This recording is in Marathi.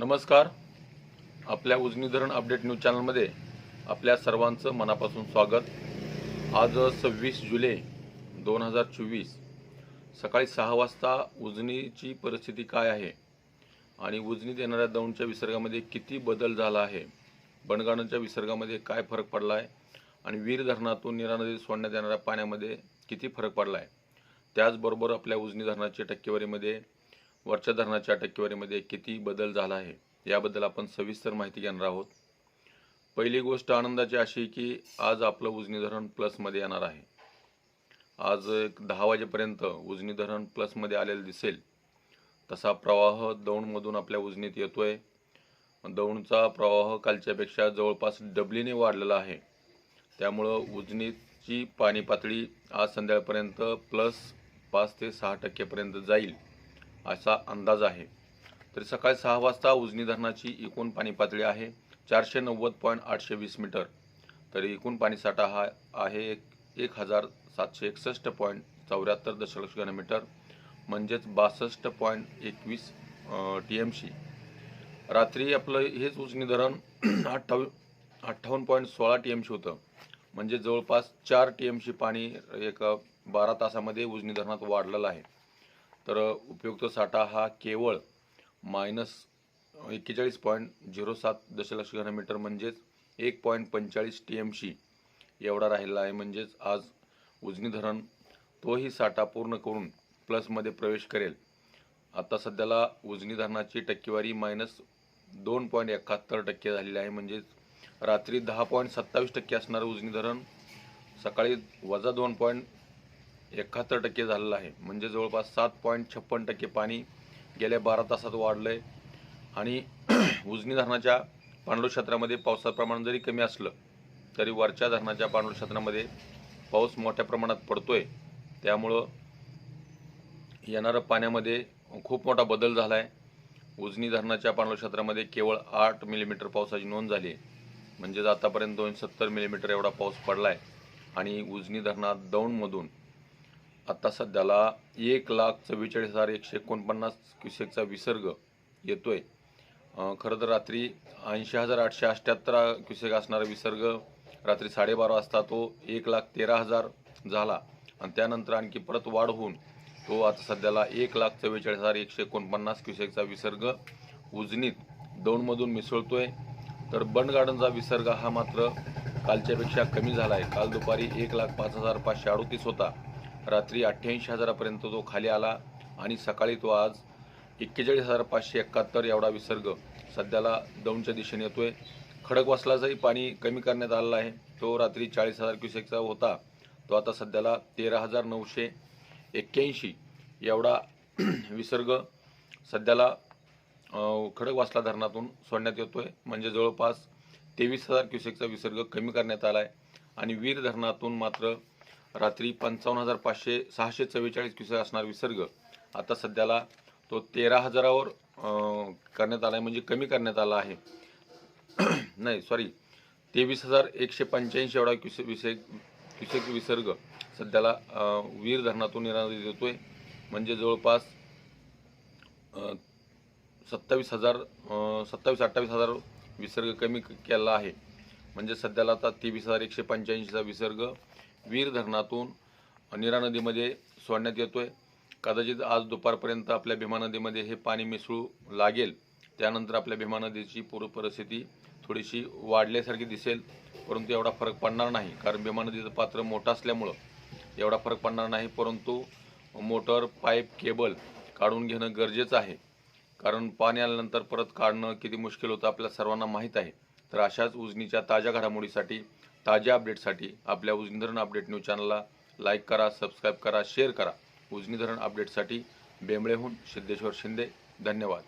नमस्कार. आपल्या उजनी धरण अपडेट न्यूज चॅनलमध्ये आपल्या सर्वांचं मनापासून स्वागत. आज सव्वीस जुलै दोन हजार चोवीस सकाळी सहा वाजता उजनीची परिस्थिती काय आहे आणि उजनीत येणाऱ्या दौंडच्या विसर्गामध्ये किती बदल झाला आहे बनगाणच्या विसर्गामध्ये काय फरक पडला आहे आणि वीर धरणातून निरा नदीत सोडण्यात येणाऱ्या पाण्यामध्ये किती फरक पडला आहे त्याचबरोबर आपल्या उजनी धरणाच्या टक्केवारीमध्ये वरच्या धरणाच्या टक्केवारीमध्ये किती बदल झाला आहे याबद्दल आपण सविस्तर माहिती घेणार आहोत. पहिली गोष्ट आनंदाची अशी की आज आपलं उजनी धरण प्लसमध्ये येणार आहे. आज एक दहा वाजेपर्यंत उजनी धरण प्लसमध्ये आलेलं दिसेल. तसा प्रवाह दौंडमधून आपल्या उजनीत येतो आहे दौंडचा प्रवाह कालच्यापेक्षा जवळपास डबलीने वाढलेला आहे. त्यामुळं उजनीची पाणी पातळी आज संध्याकाळपर्यंत प्लस पाच ते सहा टक्केपर्यंत जाईल. असा अंदाज आहे. तर सकाळी सहा वाजता उजनी धरणाची एकूण पाणी पातळी आहे चारशे नव्वद पॉईंट आठशे वीस मीटर. तर एकूण पाणीसाठा हा आहे एक एक हजार सातशे एकसष्ट पॉईंट चौऱ्याहत्तर दशलक्ष घनमीटर म्हणजेच बासष्ट पॉईंट एकवीस टी एम सी रात्री आपलं हेच उजनी धरण अठ्ठावी अठ्ठावन्न पॉईंट सोळा टी एम सी होतं. म्हणजे जवळपास चार टी एम सी पाणी एक बारा तासामध्ये उजनी धरणात वाढलेलं आहे. तर उपयुक्त साठा हा केवळ मायनस एक्केचाळीस पॉईंट झिरो सात दशलक्ष घनमीटर म्हणजेच एक पॉईंट पंचेचाळीस टी एम सी एवढा राहिला आहे. म्हणजेच आज उजनी धरण तोही साठा पूर्ण करून प्लसमध्ये प्रवेश करेल. आता सध्याला उजनी धरणाची टक्केवारी मायनस दोन पॉईंट एकाहत्तर टक्के झालेली आहे. म्हणजेच रात्री दहा पॉईंट सत्तावीस टक्के असणारं उजनी धरण सकाळी वजा दोन पॉईंट एकाहत्तर टक्के झालेलं आहे. म्हणजे जवळपास सात पॉईंट छप्पन टक्के पाणी गेल्या बारा तासात वाढलं आहे आणि उजनी धरणाच्या पाणलोट क्षेत्रामध्ये पावसाचं प्रमाण जरी कमी असलं तरी वरच्या धरणाच्या पाणलोट क्षेत्रामध्ये पाऊस मोठ्या प्रमाणात पडतोय. त्यामुळं येणाऱ्या पाण्यामध्ये खूप मोठा बदल झाला आहे उजनी धरणाच्या पाणलोट क्षेत्रामध्ये केवळ आठ मिलीमीटर पावसाची नोंद झाली आहे. म्हणजेच आतापर्यंत दोनशे सत्तर मिलीमीटर एवढा पाऊस पडला आहे आणि उजनी धरणात दौंडमधून आता सध्याला एक लाख चव्वेचाळीस हजार एकशे एकोणपन्नास क्युसेकचा विसर्ग येतोय. आहे खरं तर रात्री ऐंशी हजार आठशे अठ्ठ्याहत्तर क्युसेक असणारा विसर्ग रात्री साडेबारा वाजता तो एक लाख तेरा हजार झाला. आणि त्यानंतर आणखी परत वाढ होऊन तो आता सध्याला एक लाख चव्वेचाळीस हजार एकशे एकोणपन्नास क्युसेकचा विसर्ग उजनीत दौंडमधून मिसळतोय. तर बंड गार्डनचा विसर्ग हा मात्र कालच्यापेक्षा कमी झाला आहे काल दुपारी एक लाख पाच हजार पाचशे अडोतीस होता. रात्री अठ्ठ्याऐंशी हजारापर्यंत तो खाली आला आणि सकाळी तो आज एक्केचाळीस हजार पाचशे एकाहत्तर एवढा विसर्ग सध्याला दौंडच्या दिशेने येतोय. खडकवासलाचंही पाणी कमी करण्यात आलेलं आहे. तो रात्री चाळीस हजार क्युसेकचा होता. तो आता सध्याला तेरा हजार नऊशे एक्क्याऐंशी एवढा विसर्ग सध्याला खडकवासला धरणातून सोडण्यात येतोय. म्हणजे जवळपास तेवीस हजार क्युसेकचा विसर्ग कमी करण्यात आला आहे आणि वीर धरणातून मात्र रात्री पंचावन्न हजार पाचशे सहाशे चव्वेचाळीस क्युसेक असणार विसर्ग. आता सध्याला तो तेरा हजारावर करण्यात आला आहे म्हणजे कमी करण्यात आला आहे. नाही सॉरी तेवीस हजार एकशे पंच्याऐंशी एवढा क्युसे विसेक क्युसेक विसर्ग सध्याला वीर धरणातून निराधी देतो आहे म्हणजे जवळपास सत्तावीस हजार सत्तावीस अठ्ठावीस हजार विसर्ग कमी क- केला आहे. म्हणजे सध्याला आता तेवीस हजार एकशे पंच्याऐंशीचा विसर्ग वीर धरणातून निरा नदीमध्ये सोडण्यात येतो आहे कदाचित आज दुपारपर्यंत आपल्या भीमा नदीमध्ये हे पाणी मिसळू लागेल. त्यानंतर आपल्या भीमा नदीची पूर्व परिस्थिती थोडीशी वाढल्यासारखी दिसेल. परंतु एवढा फरक पडणार नाही. कारण भीमा नदीचं पात्र मोठं असल्यामुळं एवढा फरक पडणार नाही. परंतु मोटर पाईप केबल काढून घेणं गरजेचं आहे. कारण पाणी आल्यानंतर परत काढणं किती मुश्किल होतं आपल्या सर्वांना माहीत आहे. तर अशाच उजनीच्या ताज्या घडामोडीसाठी ताज्या अपडेटसाठी आपल्या उजनी धरण अपडेट न्यूज चॅनलला लाईक करा सबस्क्राईब करा शेअर करा. उजनी धरण अपडेटसाठी बेंबळेहून सिद्धेश्वर शिंदे. धन्यवाद.